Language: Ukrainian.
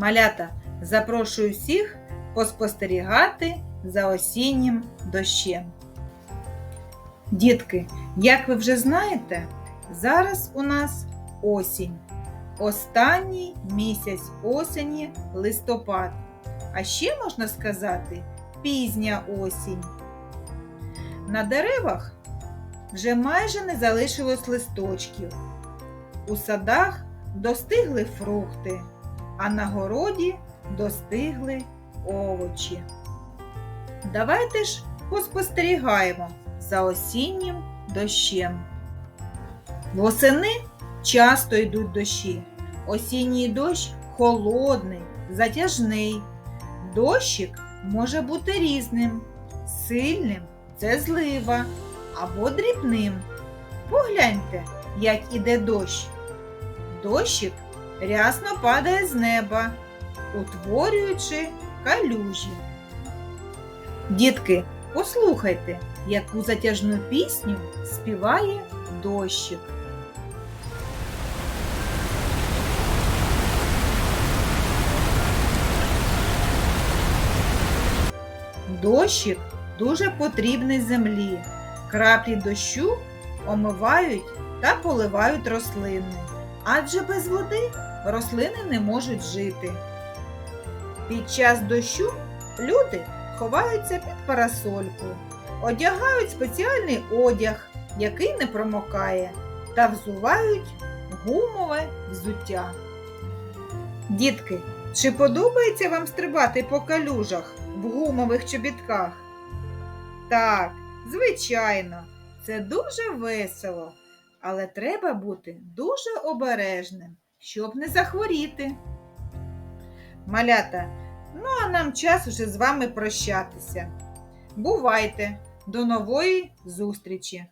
Малята, запрошую всіх поспостерігати за осіннім дощем. Дітки, як ви вже знаєте, зараз у нас осінь. Останній місяць осені листопад. А ще можна сказати пізня осінь. На деревах вже майже не залишилось листочків. У садах достигли фрукти, а на городі достигли овочі. Давайте ж поспостерігаємо за осіннім дощем. Восени часто йдуть дощі. Осінній дощ холодний, затяжний. Дощик може бути різним, сильним це злива або дрібним. Погляньте, як іде дощ. Дощик рясно падає з неба, утворюючи калюжі. Дітки, послухайте, яку затяжну пісню співає дощик. Дощик дуже потрібний землі. Краплі дощу омивають та поливають рослини, адже без води рослини не можуть жити. Під час дощу люди ховаються під парасольку, одягають спеціальний одяг, який не промокає, та взувають гумове взуття. Дітки, чи подобається вам стрибати по калюжах в гумових чобітках? Так, звичайно, це дуже весело, але треба бути дуже обережним, щоб не захворіти. Малята, ну а нам час уже з вами прощатися. Бувайте! До нової зустрічі!